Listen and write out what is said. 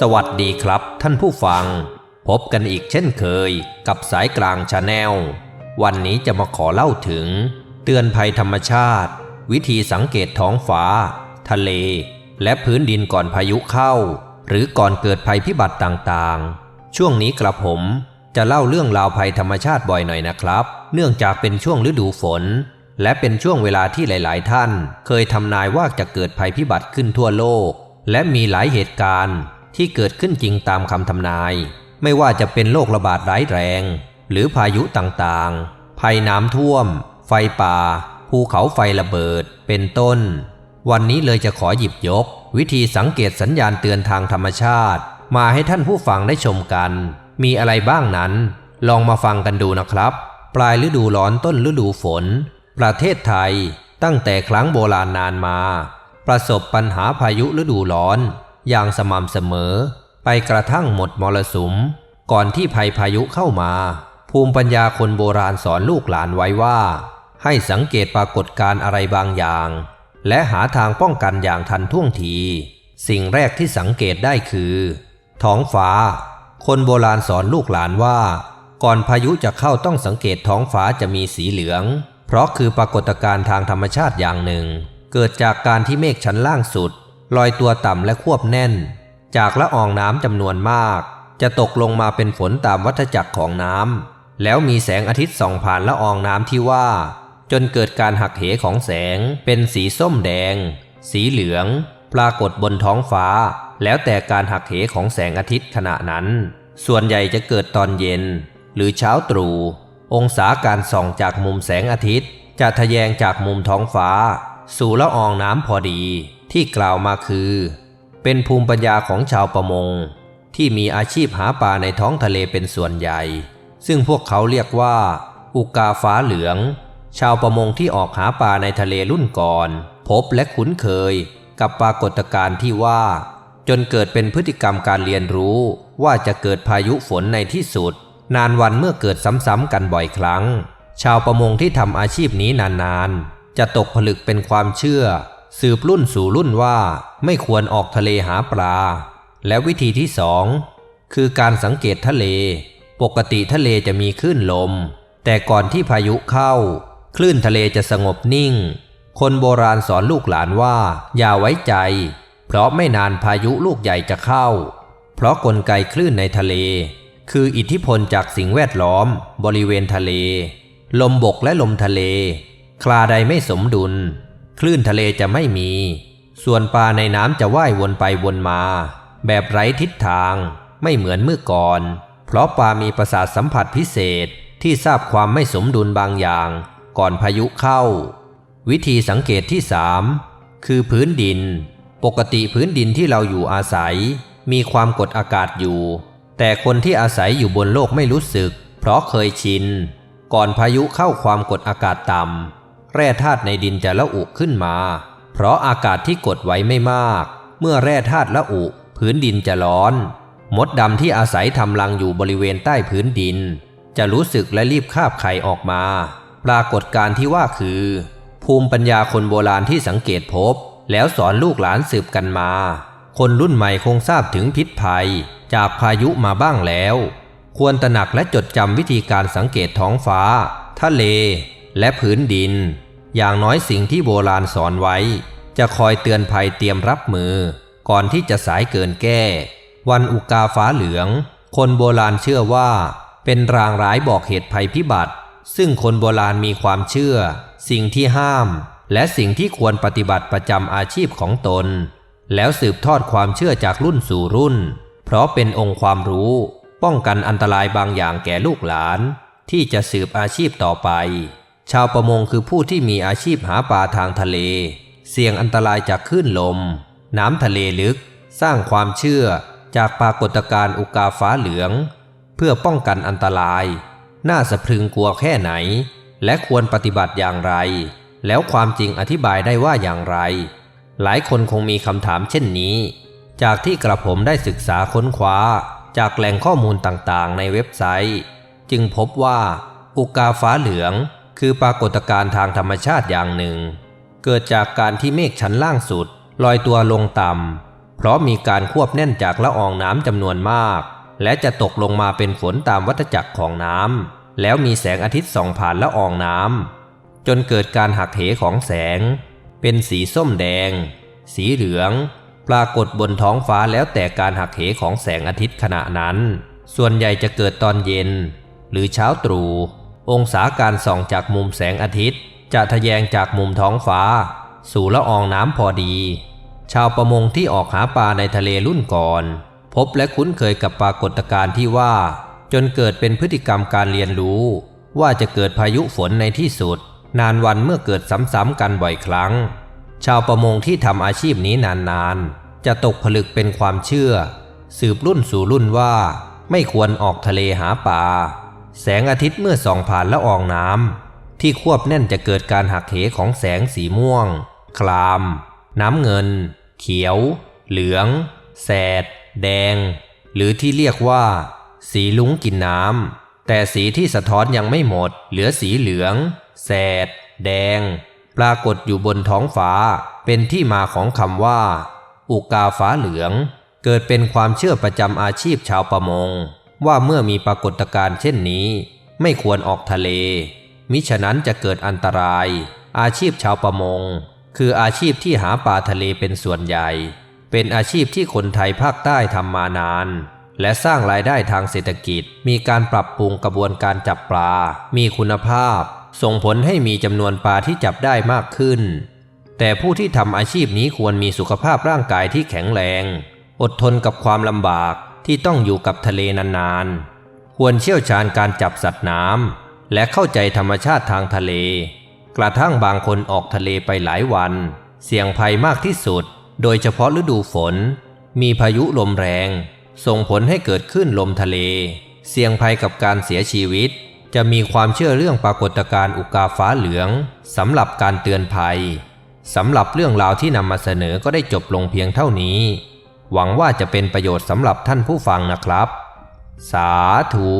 สวัสดีครับท่านผู้ฟัง พบกันอีกเช่นเคยกับสายกลางชาแนล วันนี้จะมาขอเล่าถึง เตือนภัยธรรมชาติ วิธีสังเกตท้องฟ้า ทะเล และพื้นดินก่อนพายุเข้า หรือก่อนเกิดภัยพิบัติต่างๆ ช่วงนี้กระผมจะเล่าเรื่องราวภัยธรรมชาติบ่อยหน่อยนะครับ เนื่องจากเป็นช่วงฤดูฝน และเป็นช่วงเวลาที่หลายๆ ท่าน เคยทำนายว่าจะเกิดภัยพิบัติขึ้นทั่วโลก และมีหลายเหตุการณ์ ที่เกิดขึ้นจริงตามคำทำนาย ไม่ว่าจะเป็นโรคระบาดร้ายแรง หรือพายุต่างๆ ภัยน้ำท่วม ไฟป่า ภูเขาไฟระเบิด เป็นต้น วันนี้เลยจะขอหยิบยก วิธีสังเกตสัญญาณเตือนทางธรรมชาติ มาให้ท่านผู้ฟังได้ชมกัน มีอะไรบ้างนั้น ลองมาฟังกันดูนะครับ ปลายฤดูร้อนต้นฤดูฝน ประเทศไทยตั้งแต่ครั้งโบราณนานมา ประสบปัญหาพายุฤดูร้อน อย่างสม่ำเสมอ ไปกระทั่งหมดมรสุม ก่อนที่ภัยพายุเข้ามา ภูมิปัญญาคนโบราณสอนลูกหลานไว้ว่า ให้สังเกตปรากฏการอะไรบางอย่าง และหาทางป้องกันอย่างทันท่วงที สิ่งแรกที่สังเกตได้คือ ท้องฟ้า คนโบราณสอนลูกหลานว่า ก่อนพายุจะเข้าต้องสังเกตท้องฟ้าจะมีสีเหลือง เพราะคือปรากฏการณ์ทางธรรมชาติอย่างหนึ่ง เกิดจากการที่เมฆชั้นล่างสุด ลอยตัวต่ำและควบแน่น จากละอองน้ำจำนวนมาก จะตกลงมาเป็นฝนตามวัฏจักรของน้ำแล้วมีแสงอาทิตย์ส่องผ่านละอองน้ำที่ว่า จนเกิดการหักเหของแสงเป็นสีส้มแดง สีเหลือง ปรากฏบนท้องฟ้า แล้วแต่การหักเหของแสงอาทิตย์ขณะนั้น ส่วนใหญ่จะเกิดตอนเย็น หรือเช้าตรู่องศาการส่องจากมุมแสงอาทิตย์ จะทะแยงจากมุมท้องฟ้า สู่ละอองน้ำพอดี ที่กล่าวมาคือ เป็นภูมิปัญญาของชาวประมง ที่มีอาชีพหาปลาในท้องทะเลเป็นส่วนใหญ่ ซึ่งพวกเขาเรียกว่า อุกาฟ้าเหลือง ชาวประมงที่ออกหาปลาในทะเลรุ่นก่อน พบและคุ้นเคยกับปรากฏการณ์ที่ว่า จนเกิดเป็นพฤติกรรมการเรียนรู้ว่าจะเกิดพายุฝนในที่สุด นานวันเมื่อเกิดซ้ำๆกันบ่อยครั้ง ชาวประมงที่ทำอาชีพนี้นานๆ จะตกผลึกเป็นความเชื่อ สืบรุ่นสู่รุ่นว่าไม่ควรออกทะเลหาปลา และวิธีที่สองคือการสังเกตทะเล ปกติทะเลจะมีคลื่นลม แต่ก่อนที่พายุเข้า คลื่นทะเลจะสงบนิ่ง คนโบราณสอนลูกหลานว่า อย่าไว้ใจ เพราะไม่นานพายุลูกใหญ่จะเข้า เพราะกลไกคลื่นในทะเล คืออิทธิพลจากสิ่งแวดล้อม บริเวณทะเล ลมบกและลมทะเล คลาใดไม่สมดุล คลื่นทะเลจะไม่มี ส่วนปลาในน้ำจะว่ายวนไปวนมา แบบไร้ทิศทางไม่เหมือนเมื่อก่อน เพราะปลามีประสาทสัมผัสพิเศษที่ทราบความไม่สมดุลบางอย่าง ก่อนพายุเข้า วิธีสังเกตที่สามคือพื้นดิน ปกติพื้นดินที่เราอยู่อาศัย มีความกดอากาศอยู่ แต่คนที่อาศัยอยู่บนโลกไม่รู้สึก เพราะเคยชิน ก่อนพายุเข้าความกดอากาศต่ำ แร่ธาตุในดินจะละอุขึ้นมา เพราะอากาศที่กดไว้ไม่มาก เมื่อแร่ธาตุละอุพื้นดินจะร้อน มดดำที่อาศัยทำรังอยู่บริเวณใต้พื้นดิน จะรู้สึกและรีบคาบไข่ออกมา ปรากฏการที่ว่าคือ ภูมิปัญญาคนโบราณที่สังเกตพบ แล้วสอนลูกหลานสืบกันมา คนรุ่นใหม่คงทราบถึงพิษภัย จากพายุมาบ้างแล้ว ควรตระหนักและจดจำวิธีการสังเกตท้องฟ้า ทะเล และพื้นดิน อย่างน้อยสิ่งที่โบราณสอนไว้ จะคอยเตือนภัยเตรียมรับมือ ก่อนที่จะสายเกินแก้ วันอุกาฟ้าเหลือง คนโบราณเชื่อว่า เป็นรางร้ายบอกเหตุภัยพิบัติ ซึ่งคนโบราณมีความเชื่อ สิ่งที่ห้าม และสิ่งที่ควรปฏิบัติประจำอาชีพของตน แล้วสืบทอดความเชื่อจากรุ่นสู่รุ่น เพราะเป็นองค์ความรู้ ป้องกันอันตรายบางอย่างแก่ลูกหลาน ที่จะสืบอาชีพต่อไป ชาวประมงคือผู้ที่มีอาชีพหาปลาทางทะเล เสี่ยงอันตรายจากคลื่นลม น้ำทะเลลึก สร้างความเชื่อจากปรากฏการณ์อุกาฟ้าเหลือง เพื่อป้องกันอันตราย น่าสะพรึงกลัวแค่ไหน และควรปฏิบัติอย่างไร แล้วความจริงอธิบายได้ว่าอย่างไร หลายคนคงมีคำถามเช่นนี้ จากที่กระผมได้ศึกษาค้นคว้า จากแหล่งข้อมูลต่างๆ ในเว็บไซต์ จึงพบว่าอุกาฟ้าเหลือง คือปรากฏการณ์ทางธรรมชาติอย่างหนึ่ง เกิดจากการที่เมฆชั้นล่างสุด ลอยตัวลงต่ำเพราะมีการควบแน่นจากละอองน้ำจำนวนมาก และจะตกลงมาเป็นฝนตามวัฏจักรของน้ำแล้วมีแสงอาทิตย์ส่องผ่านละอองน้ำจนเกิดการหักเหของแสง เป็นสีส้มแดง สีเหลือง ปรากฏบนท้องฟ้าแล้วแต่การหักเหของแสงอาทิตย์ขณะนั้น ส่วนใหญ่จะเกิดตอนเย็น หรือเช้าตรู่ องศาการส่องจากมุมแสงอาทิตย์ จะทะแยงจากมุมท้องฟ้า สู่ละอองน้ำพอดี ชาวประมงที่ออกหาปลาในทะเลรุ่นก่อน พบและคุ้นเคยกับปรากฏการณ์ที่ว่า จนเกิดเป็นพฤติกรรมการเรียนรู้ ว่าจะเกิดพายุฝนในที่สุด นานวันเมื่อเกิดซ้ำๆกันบ่อยครั้ง ชาวประมงที่ทำอาชีพนี้นานๆ จะตกผลึกเป็นความเชื่อ สืบรุ่นสู่รุ่นว่า ไม่ควรออกทะเลหาปลา แสงอาทิตย์เมื่อส่องผ่านละอองน้ำที่ควบแน่นจะเกิดการหักเหของแสงสีม่วง คลาม น้ำเงิน เขียว เหลือง แสด แดง หรือที่เรียกว่า สีลุ้งกินน้ำแต่สีที่สะท้อนยังไม่หมด เหลือสีเหลือง แสด แดง ปรากฏอยู่บนท้องฟ้า เป็นที่มาของคำว่า อุกาฟ้าเหลือง เกิดเป็นความเชื่อประจำอาชีพชาวประมง ว่าเมื่อมีปรากฏการณ์เช่นนี้ ไม่ควรออกทะเล มิฉะนั้นจะเกิดอันตราย อาชีพชาวประมง คืออาชีพที่หาปลาทะเลเป็นส่วนใหญ่ เป็นอาชีพที่คนไทยภาคใต้ทำมานานและสร้างรายได้ทางเศรษฐกิจ มีการปรับปรุงกระบวนการจับปลา มีคุณภาพ ส่งผลให้มีจำนวนปลาที่จับได้มากขึ้น แต่ผู้ที่ทำอาชีพนี้ควรมีสุขภาพร่างกายที่แข็งแรง อดทนกับความลำบาก ที่ต้องอยู่กับทะเลนานๆ ควรเชี่ยวชาญการจับสัตว์น้ำและเข้าใจธรรมชาติทางทะเล กระทั่งบางคนออกทะเลไปหลายวัน เสี่ยงภัยมากที่สุด โดยเฉพาะฤดูฝน มีพายุลมแรง ส่งผลให้เกิดขึ้นลมทะเล เสี่ยงภัยกับการเสียชีวิต จะมีความเชื่อเรื่องปรากฏการณ์อุกาฟ้าเหลืองสำหรับการเตือนภัยสำหรับเรื่องราวที่นำมาเสนอก็ได้จบลงเพียงเท่านี้ หวังว่าจะเป็นประโยชน์สำหรับท่านผู้ฟังนะครับ สาธุ